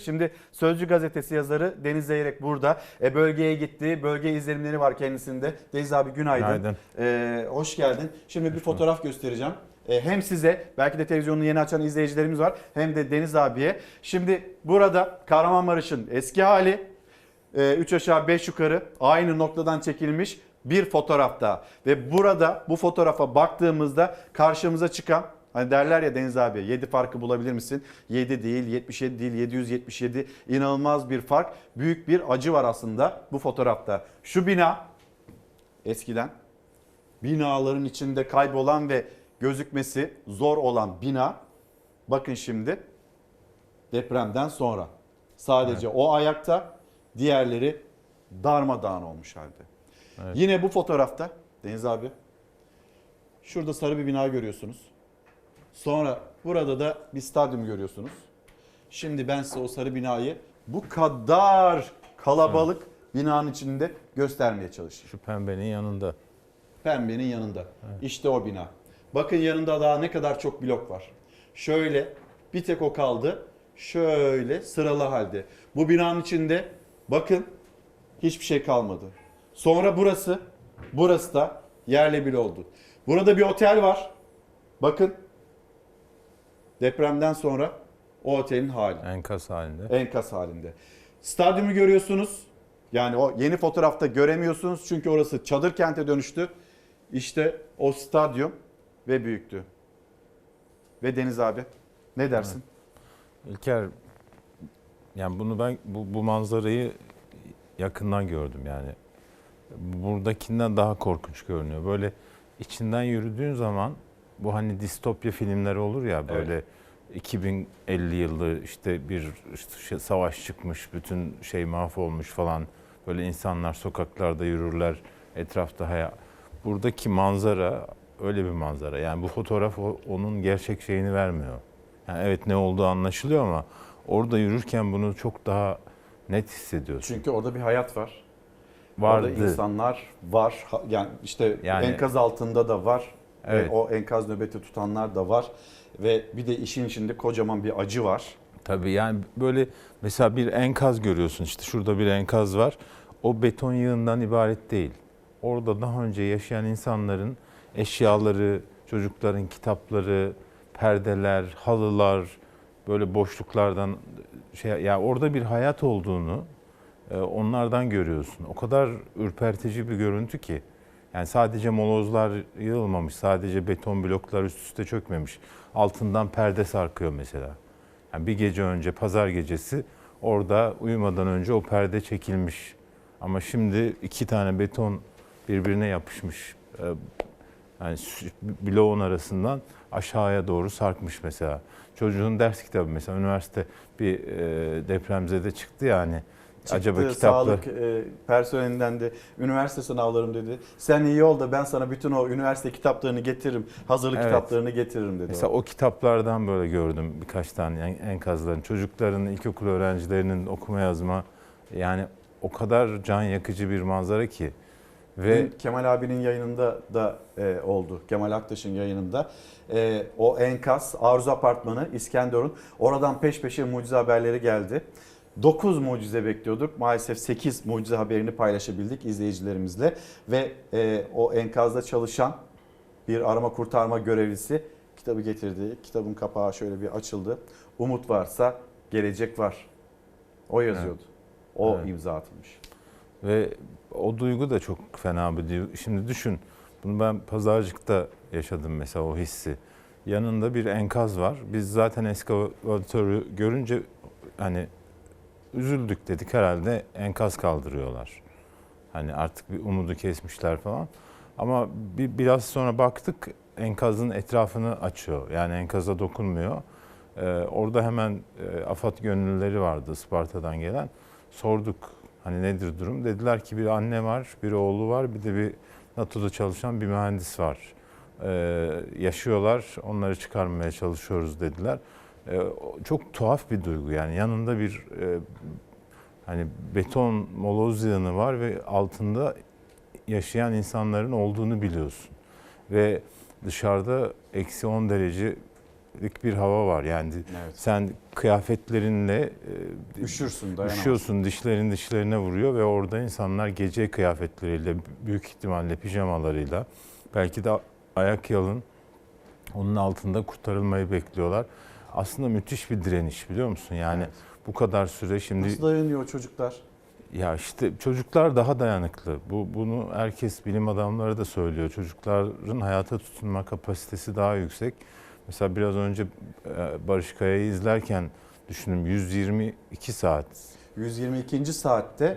Şimdi Sözcü gazetesi yazarı Deniz Zeyrek burada. E, bölgeye gitti. Bölge izlenimleri var kendisinde. Deniz abi günaydın. Günaydın. E, hoş geldin. Şimdi bir fotoğraf göstereceğim. E, hem size belki de televizyonunu yeni açan izleyicilerimiz var hem de Deniz abiye. Şimdi burada Kahramanmaraş'ın eski hali 3 aşağı 5 yukarı aynı noktadan çekilmiş bir fotoğrafta. Ve burada bu fotoğrafa baktığımızda karşımıza çıkan Hani derler ya Deniz abi 7 farkı bulabilir misin? 7 değil, 77 değil, 777 inanılmaz bir fark. Büyük bir acı var aslında bu fotoğrafta. Şu bina eskiden binaların içinde kaybolan ve gözükmesi zor olan bina bakın şimdi depremden sonra sadece o ayakta diğerleri darmadağın olmuş halde. Evet. Yine bu fotoğrafta Deniz abi şurada sarı bir bina görüyorsunuz. Sonra burada da bir stadyum görüyorsunuz. Şimdi ben size o sarı binayı bu kadar kalabalık binanın içinde göstermeye çalışayım. Şu pembenin yanında. Pembenin yanında. İşte o bina. Bakın yanında daha ne kadar çok blok var. Şöyle bir tek o kaldı. Şöyle sıralı halde. Bu binanın içinde bakın hiçbir şey kalmadı. Sonra burası, burası da yerle bir oldu. Burada bir otel var. Bakın depremden sonra o otelin hali Enkaz halinde. enkaz halinde. Stadyumu görüyorsunuz. Yani o yeni fotoğrafta göremiyorsunuz çünkü orası çadır kente dönüştü. İşte o stadyum ve büyüktü. Ve Deniz abi ne dersin? İlker yani bunu ben bu, bu manzarayı yakından gördüm yani. Buradakinden daha korkunç görünüyor. Böyle içinden yürüdüğün zaman bu hani distopya filmleri olur ya böyle 2050 yılı işte bir işte savaş çıkmış, bütün şey mahvolmuş falan. Böyle insanlar sokaklarda yürürler, etrafta haya. Buradaki manzara öyle bir manzara. Yani bu fotoğraf onun gerçek şeyini vermiyor. Yani evet ne olduğu anlaşılıyor ama orada yürürken bunu çok daha net hissediyorsun. Çünkü orada bir hayat var. Vardı. Orada insanlar var. Yani işte Yani- enkaz altında da var. Ve Evet. o enkaz nöbeti tutanlar da var. Ve bir de işin içinde kocaman bir acı var. Tabii yani böyle mesela bir enkaz görüyorsun işte şurada bir enkaz var. O beton yığından ibaret değil. Orada daha önce yaşayan insanların eşyaları, çocukların kitapları, perdeler, halılar böyle boşluklardan şey ya orada bir hayat olduğunu e, onlardan görüyorsun. O kadar ürpertici bir görüntü ki. Yani sadece molozlar yığılmamış, sadece beton bloklar üst üste çökmemiş. Altından perde sarkıyor mesela. Yani bir gece önce, pazar gecesi orada uyumadan önce o perde çekilmiş. Ama şimdi iki tane beton birbirine yapışmış. Ee, Yani bloğun arasından aşağıya doğru sarkmış mesela. Çocuğun ders kitabı mesela üniversite bir e, depremzede çıktı yani. Acaba Çıktı, kitaplar Sağlık e, personelinden de üniversite sınavlarım dedi. Sen iyi ol da ben sana bütün o üniversite kitaplarını getiririm. Hazırlık Evet. kitaplarını getiririm dedi. Mesela o kitaplardan böyle gördüm birkaç tane en- enkazların. Çocukların, ilkokul öğrencilerinin okuma yazma yani o kadar can yakıcı bir manzara ki. Ve Dün Kemal abinin yayınında da e, oldu. Kemal Aktaş'ın yayınında. E, o enkaz Arzu Apartmanı İskenderun. Oradan peş peşe mucize haberleri geldi. 9 mucize bekliyorduk. Maalesef 8 mucize haberini paylaşabildik izleyicilerimizle. Ve e, o enkazda çalışan bir arama kurtarma görevlisi kitabı getirdi. Kitabın kapağı şöyle bir açıldı. Umut varsa gelecek var. O yazıyordu. O Evet. imza atılmış. Ve o duygu da çok fena bir duygu. Şimdi düşün, bunu ben pazarcıkta yaşadım mesela o hissi. Yanında bir enkaz var. Biz zaten eskavatörü görünce hani üzüldük dedik herhalde enkaz kaldırıyorlar. Hani artık bir umudu kesmişler falan. Ama bir, biraz sonra baktık enkazın etrafını açıyor. Yani enkaza dokunmuyor. Ee, orada hemen e, AFAD gönüllüleri vardı Isparta'dan gelen. Sorduk hani nedir durum? Dediler ki bir anne var, bir oğlu var, bir de bir NATO'da çalışan bir mühendis var. Ee, yaşıyorlar, onları çıkarmaya çalışıyoruz dediler. Ee, çok tuhaf bir duygu yani yanında bir e, hani beton moloz yığını var ve altında yaşayan insanların olduğunu biliyorsun. Ve dışarıda eksi 10 derece güvenlik bir hava var. Yani Evet. sen kıyafetlerinle e, Üşürsün dayanamazsın. üşüyorsun, dişlerin dişlerine vuruyor ve orada insanlar gece kıyafetleriyle, büyük ihtimalle pijamalarıyla, belki de ayak yalın onun altında kurtarılmayı bekliyorlar. Aslında müthiş bir direniş biliyor musun? Yani Evet. bu kadar süre şimdi Nasıl dayanıyor çocuklar? ya işte çocuklar daha dayanıklı. Bu bunu herkes bilim adamları da söylüyor. Çocukların hayata tutunma kapasitesi daha yüksek. Mesela biraz önce e, Barış Kaya'yı izlerken düşündüm 122 saat. 122. saatte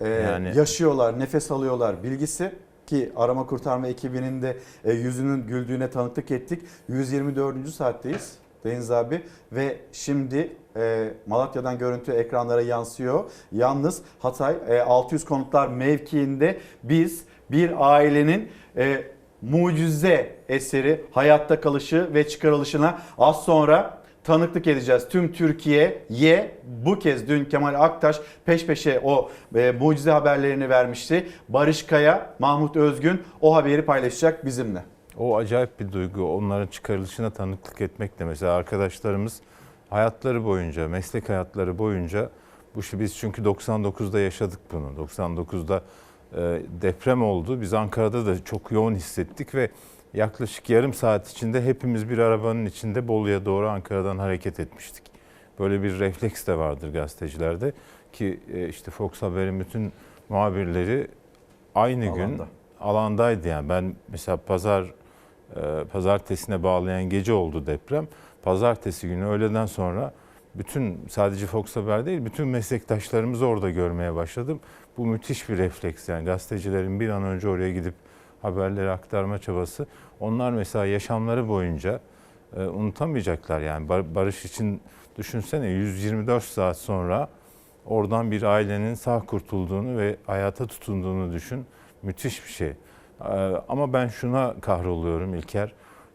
e, Yani- yaşıyorlar, nefes alıyorlar bilgisi ki arama kurtarma ekibinin de e, yüzünün güldüğüne tanıklık ettik. 124. saatteyiz Deniz abi ve şimdi e, Malatya'dan görüntü ekranlara yansıyor. Yalnız Hatay e, 600 konutlar mevkiinde biz bir ailenin e, mucize eseri hayatta kalışı ve çıkarılışına az sonra tanıklık edeceğiz. Tüm Türkiye'ye bu kez dün Kemal Aktaş peş peşe o e, mucize haberlerini vermişti. Barış Kaya, Mahmut Özgün o haberi paylaşacak bizimle. O acayip bir duygu. Onların çıkarılışına tanıklık etmek de mesela arkadaşlarımız hayatları boyunca, meslek hayatları boyunca bu işi biz çünkü 99'da yaşadık bunu. 99'da e, deprem oldu. Biz Ankara'da da çok yoğun hissettik ve yaklaşık yarım saat içinde hepimiz bir arabanın içinde Bolu'ya doğru Ankara'dan hareket etmiştik. Böyle bir refleks de vardır gazetecilerde ki e, işte Fox Haber'in bütün muhabirleri aynı gün Alanda. alandaydı yani. Ben mesela pazar pazartesine bağlayan gece oldu deprem. Pazartesi günü öğleden sonra bütün sadece Fox Haber değil bütün meslektaşlarımızı orada görmeye başladım. Bu müthiş bir refleks yani gazetecilerin bir an önce oraya gidip haberleri aktarma çabası. Onlar mesela yaşamları boyunca e, unutamayacaklar yani Bar- Barış için düşünsene 124 saat sonra oradan bir ailenin sağ kurtulduğunu ve hayata tutunduğunu düşün. Müthiş bir şey. Ee, Ama ben şuna kahroluyorum İlker.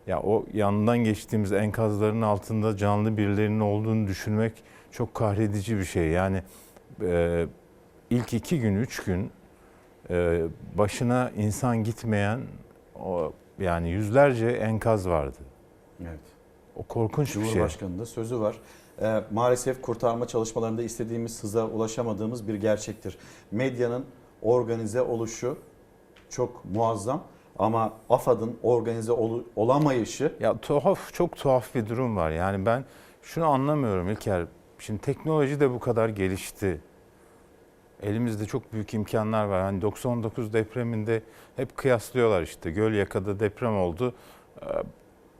Ya o yanından geçtiğimiz enkazların altında canlı birilerinin olduğunu düşünmek çok kahredici bir şey. Yani e, ilk iki gün, üç gün e, başına insan gitmeyen o yani yüzlerce enkaz vardı. Evet. O korkunç bir şey. Cumhurbaşkanı'nın da sözü var. Ee, maalesef kurtarma çalışmalarında istediğimiz hıza ulaşamadığımız bir gerçektir. Medyanın organize oluşu çok muazzam ama AFAD'ın organize ol- olamayışı Ya tuhaf, çok tuhaf bir durum var. Yani ben şunu anlamıyorum İlker. Şimdi teknoloji de bu kadar gelişti. Elimizde çok büyük imkanlar var. Hani 99 depreminde hep kıyaslıyorlar işte. Gölyaka'da deprem oldu. Ee,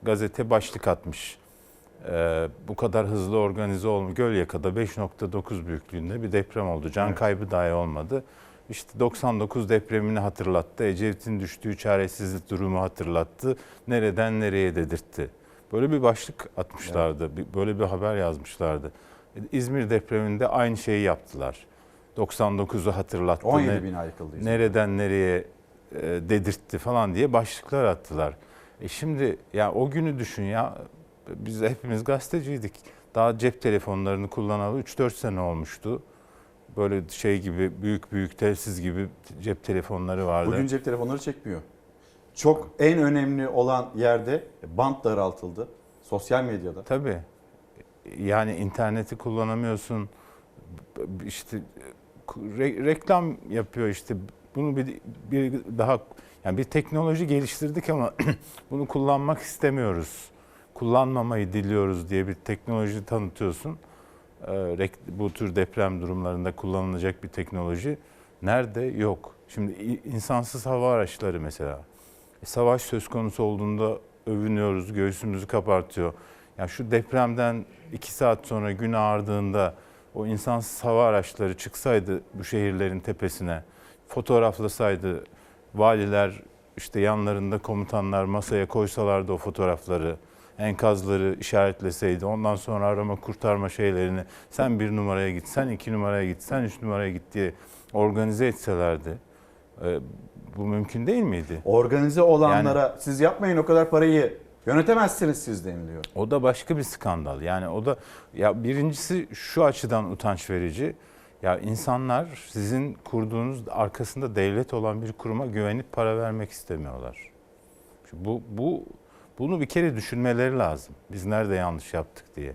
Gazete başlık atmış. Ee, bu kadar hızlı organize olmuş. Gölyaka'da 5.9 büyüklüğünde bir deprem oldu. Can Evet. kaybı dahi olmadı. İşte 99 depremini hatırlattı. Ecevit'in düştüğü çaresizlik durumu hatırlattı. Nereden nereye dedirtti. Böyle bir başlık atmışlardı. bir- Böyle bir haber yazmışlardı. İzmir depreminde aynı şeyi yaptılar. 99'u hatırlattı. 17 Ne- bina yıkıldı. nereden nereye e, dedirtti falan diye başlıklar attılar. E şimdi ya o günü düşün ya biz hepimiz gazeteciydik. Daha cep telefonlarını kullanalı 3-4 sene olmuştu. Böyle şey gibi büyük büyük telsiz gibi cep telefonları vardı. Bugün cep telefonları çekmiyor. Çok en önemli olan yerde bant daraltıldı. Sosyal medyada. Tabii. Yani interneti kullanamıyorsun. İşte re- reklam yapıyor işte. Bunu bir, bir daha yani bir teknoloji geliştirdik ama bunu kullanmak istemiyoruz. Kullanmamayı diliyoruz diye bir teknoloji tanıtıyorsun. Rek- Bu tür deprem durumlarında kullanılacak bir teknoloji nerede? Yok. Şimdi insansız hava araçları mesela. E, Savaş söz konusu olduğunda övünüyoruz, göğsümüzü kapartıyor. Ya şu depremden iki saat sonra gün ağardığında o insansız hava araçları çıksaydı bu şehirlerin tepesine, fotoğraflasaydı valiler işte yanlarında komutanlar masaya koysalardı o fotoğrafları, enkazları işaretleseydi, ondan sonra arama kurtarma şeylerini sen bir numaraya git, sen iki numaraya git, sen üç numaraya git diye organize etselerdi. e, bu mümkün değil miydi? Organize olanlara siz yapmayın o kadar parayı yönetemezsiniz siz deniliyor. O da başka bir skandal. Yani o da ya birincisi şu açıdan utanç verici. Ya insanlar sizin kurduğunuz arkasında devlet olan bir kuruma güvenip para vermek istemiyorlar. Bu bu Bunu bir kere düşünmeleri lazım. Biz nerede yanlış yaptık diye.